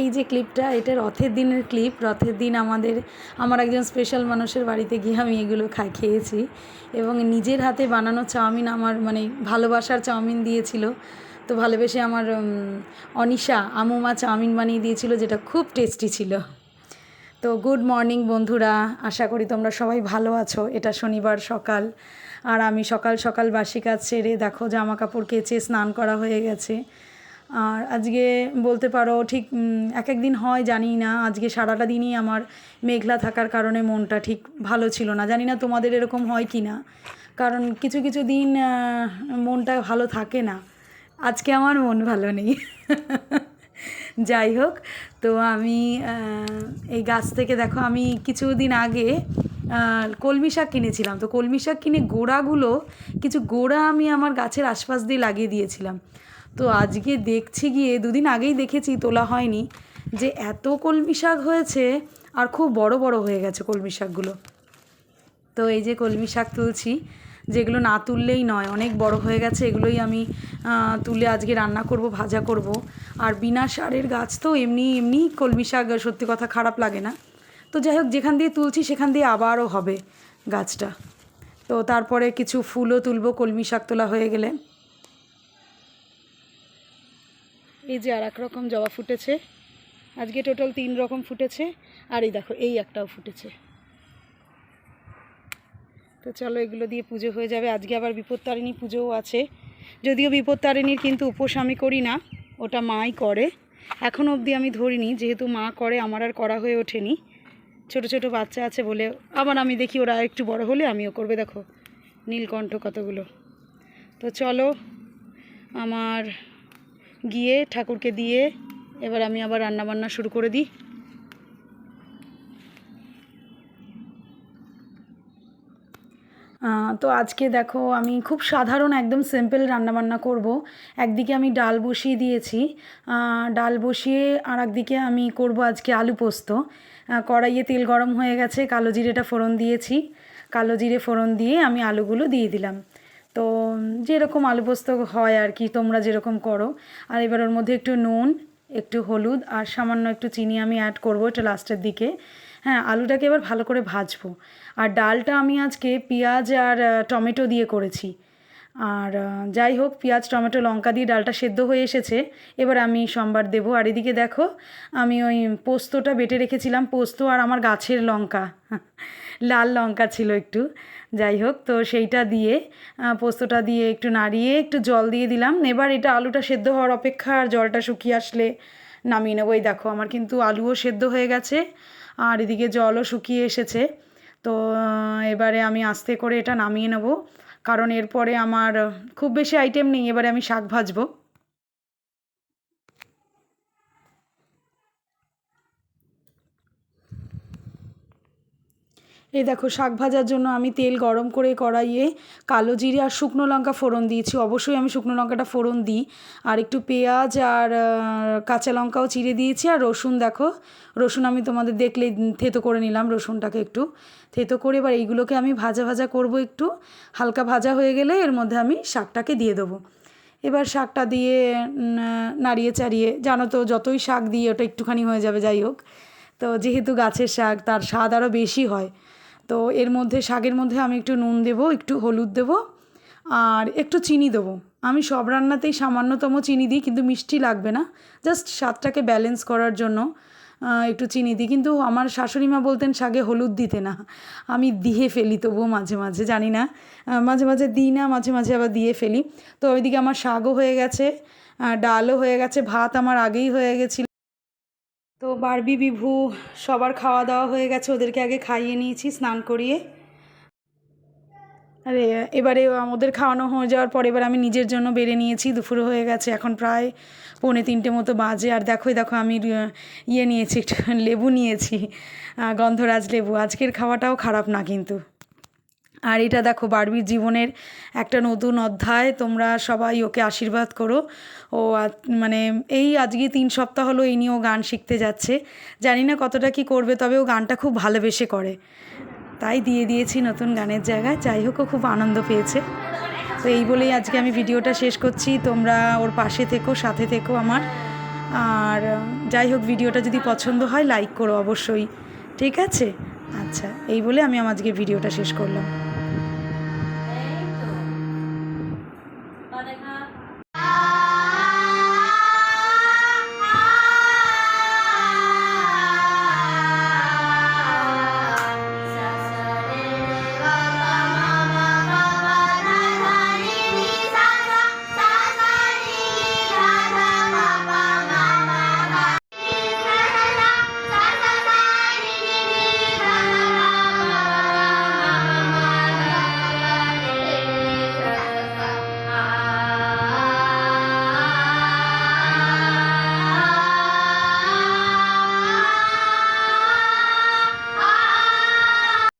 এই যে ক্লিপটা এটা রথের দিনের ক্লিপ রথের দিন আমাদের, আমার একজন স্পেশাল মানুষের বাড়িতে গিয়ে আমি এগুলো খাই খেয়েছি। এবং নিজের হাতে বানানো চাউমিন আমার মানে ভালোবাসার চাউমিন দিয়েছিল। তো ভালোবেসে আমার অনিশা আমুমা চাউমিন বানিয়ে দিয়েছিল, যেটা খুব টেস্টি ছিল। তো গুড মর্নিং বন্ধুরা, আশা করি তোমরা সবাই ভালো আছো। এটা শনিবার সকাল, আর আমি সকাল সকাল বাসি কাজ সেরে দেখো জামা কাপড় কেচে স্নান করা হয়ে গেছে। আর আজকে বলতে পারো ঠিক এক এক দিন হয় জানি না। আজকে সারাটা দিনই আমার মেঘলা থাকার কারণে মনটা ঠিক ভালো ছিল না। জানি না তোমাদের এরকম হয় কি না। কারণ কিছু কিছু দিন মনটা ভালো থাকে না। আজকে আমার মন ভালো নেই। যাই হোক, তো আমি এই গাছ থেকে দেখো আমি কিছুদিন আগে কলমি শাক কিনেছিলাম। তো কলমি শাক কিনে গোড়াগুলো, কিছু গোড়া আমি আমার গাছের আশপাশ দিয়ে লাগিয়ে দিয়েছিলাম। তো আজকে দেখছি গিয়ে, দুদিন আগেই দেখেছি, তোলা হয়নি, যে এত কলমি শাক হয়েছে আর খুব বড় বড় হয়ে গেছে কলমি শাকগুলো। তো এই যে কলমি শাক তুলছি, যেগুলো না তুললেই নয়, অনেক বড় হয়ে গেছে, এগুলোই আমি তুলে আজকে রান্না করব, ভাজা করব। আর বিনা সারের গাছ তো এমনি এমনি কলমি শাক, সত্যি কথা খারাপ লাগে না। তো যাই হোক, যেখান দিয়ে তুলছি, সেখান দিয়ে আবারও হবে গাছটা। তো তারপরে কিছু ফুলও তুলবো, কলমি শাক তোলা হয়ে গেলে। এই যে আর এক রকম জবা ফুটেছে। আজকে টোটাল তিন রকম ফুটেছে। আর এই দেখো, এই একটাও ফুটেছে। তো চলো এগুলো দিয়ে পুজো হয়ে যাবে। আজকে আবার বিপত্তারিণী পুজোও আছে। যদিও বিপত্তারিণীর কিন্তু উপোস আমি করি না, ওটা মাই করে। এখনও অবধি আমি ধরিনি, যেহেতু মা করে, আমার আর করা হয়ে ওঠেনি। ছোট ছোট বাচ্চা আছে বলে আবার আমি দেখি ওরা একটু বড় হলে আমিও করবে। দেখো, নীলকণ্ঠ কতগুলো। তো চলো, আমার গিয়ে ঠাকুরকে দিয়ে এবার আমি আবার রান্না বান্না শুরু করে দিই। তো আজকে দেখো আমি খুব সাধারণ একদম সিম্পল রান্নাবান্না করব। একদিকে আমি ডাল বসিয়ে দিয়েছি। ডাল বসিয়ে আর একদিকে আমি করব আজকে আলু পোস্ত। কড়াইয়ে তেল গরম হয়ে গেছে, কালো জিরেটা ফোড়ন দিয়েছি। কালো জিরে ফোড়ন দিয়ে আমি আলুগুলো দিয়ে দিলাম। তো যেরকম আলু পোস্ত হয় আর কি, তোমরা যেরকম করো। আর এবার ওর মধ্যে একটু নুন, একটু হলুদ আর সামান্য একটু চিনি আমি অ্যাড করব এটা লাস্টের দিকে। হ্যাঁ আলুটাকে এবার ভালো করে ভাজবো। আর ডালটা আমি আজকে পেঁয়াজ আর টমেটো দিয়ে করেছি। আর যাই হোক, পেঁয়াজ, টমেটো, লঙ্কা দিয়ে ডালটা সেদ্ধ হয়ে এসেছে। এবার আমি সোমবার দেবো। আর এদিকে দেখো, আমি ওই পোস্তটা বেটে রেখেছিলাম, পোস্ত আর আমার গাছের লঙ্কা। লাল লঙ্কা ছিল একটু। যাই হোক, তো সেইটা দিয়ে পোস্তটা দিয়ে একটু নাড়িয়ে একটু জল দিয়ে দিলাম। এবার এটা আলুটা সেদ্ধ হওয়ার অপেক্ষা, আর জলটা শুকিয়ে আসলে নামিয়ে নেব। এই দেখো, আমার কিন্তু আলুও সেদ্ধ হয়ে গেছে, আর এদিকে জলও শুকিয়ে এসেছে। তো এবারে আমি আস্তে করে এটা নামিয়ে নেব। কারণ এরপরে আমার খুব বেশি আইটেম নেই এবারে আমি শাক ভাজবো। এই দেখো, শাক ভাজার জন্য আমি তেল গরম করে কড়াইয়ে কালো জিরে আর শুকনো লঙ্কা ফোড়ন দিয়েছি। অবশ্যই আমি শুকনো লঙ্কাটা ফোড়ন দিই। আর একটু পেঁয়াজ আর কাঁচা লঙ্কাও চিড়ে দিয়েছি। আর রসুন দেখো, রসুন আমি তোমাদের দেখলেই থেতো করে নিলাম, রসুনটাকে একটু থেতো করে। এবার এইগুলোকে আমি ভাজা ভাজা করব একটু। হালকা ভাজা হয়ে গেলে এর মধ্যে আমি শাকটাকে দিয়ে দেবো। এবার শাকটা দিয়ে নাড়িয়ে চাড়িয়ে, জানো তো যতই শাক দিই, ওটা একটুখানি হয়ে যাবে, যাই হোক। তো যেহেতু গাছের শাক, তার স্বাদ আরও বেশি হয়। তো এর মধ্যে, শাকের মধ্যে আমি একটু নুন দেবো, একটু হলুদ দেবো, আর একটু চিনি দেবো। আমি সব রান্নাতেই সামান্যতম চিনি দিই, কিন্তু মিষ্টি লাগবে না। জাস্ট স্বাদটাকে ব্যালেন্স করার জন্য একটু চিনি দিই। কিন্তু আমার শাশুড়ি মা বলতেন, শাকে হলুদ দিতে না। আমি দিয়ে ফেলি, তবুও মাঝে মাঝে, জানি না। মাঝে মাঝে দিই না, মাঝে মাঝে আবার দিয়ে ফেলি। তো ওইদিকে আমার শাকও হয়ে গেছে ডালও হয়ে গেছে, ভাত আমার আগেই হয়ে গেছিল। তো বারবি, বিভু, সবার খাওয়া দাওয়া হয়ে গেছে, ওদেরকে আগে খাইয়ে নিয়েছি, স্নান করিয়ে। আরে, এবারে ওদের খাওয়ানো হয়ে যাওয়ার পর এবার আমি নিজের জন্য বেড়ে নিয়েছি দুপুর হয়ে গেছে, এখন প্রায় পৌনে তিনটে মতো বাজে, আর দেখো দেখো, আমি ইয়ে নিয়েছি একটু লেবু নিয়েছি গন্ধরাজ লেবু, আজকের খাওয়াটাও খারাপ না কিন্তু। আর এটা দেখো বারবির জীবনের একটা নতুন অধ্যায়। তোমরা সবাই ওকে আশীর্বাদ করো। ও মানে এই আজকে তিন সপ্তাহ হলো এই নিয়ে ও গান শিখতে যাচ্ছে। জানি না কতটা কি করবে, তবে ও গানটা খুব ভালোবেসে করে। তাই দিয়ে দিয়েছি নতুন গানের জায়গায়। যাই হোক, ও খুব আনন্দ পেয়েছে। তো এই বলেই আজকে আমি ভিডিওটা শেষ করছি। তোমরা ওর পাশে থেকো, সাথে থেকো আমার। আর যাই হোক, ভিডিওটা যদি পছন্দ হয়, লাইক করো অবশ্যই। ঠিক আছে? আচ্ছা এই বলে আমি আমার আজকে ভিডিওটা শেষ করলাম।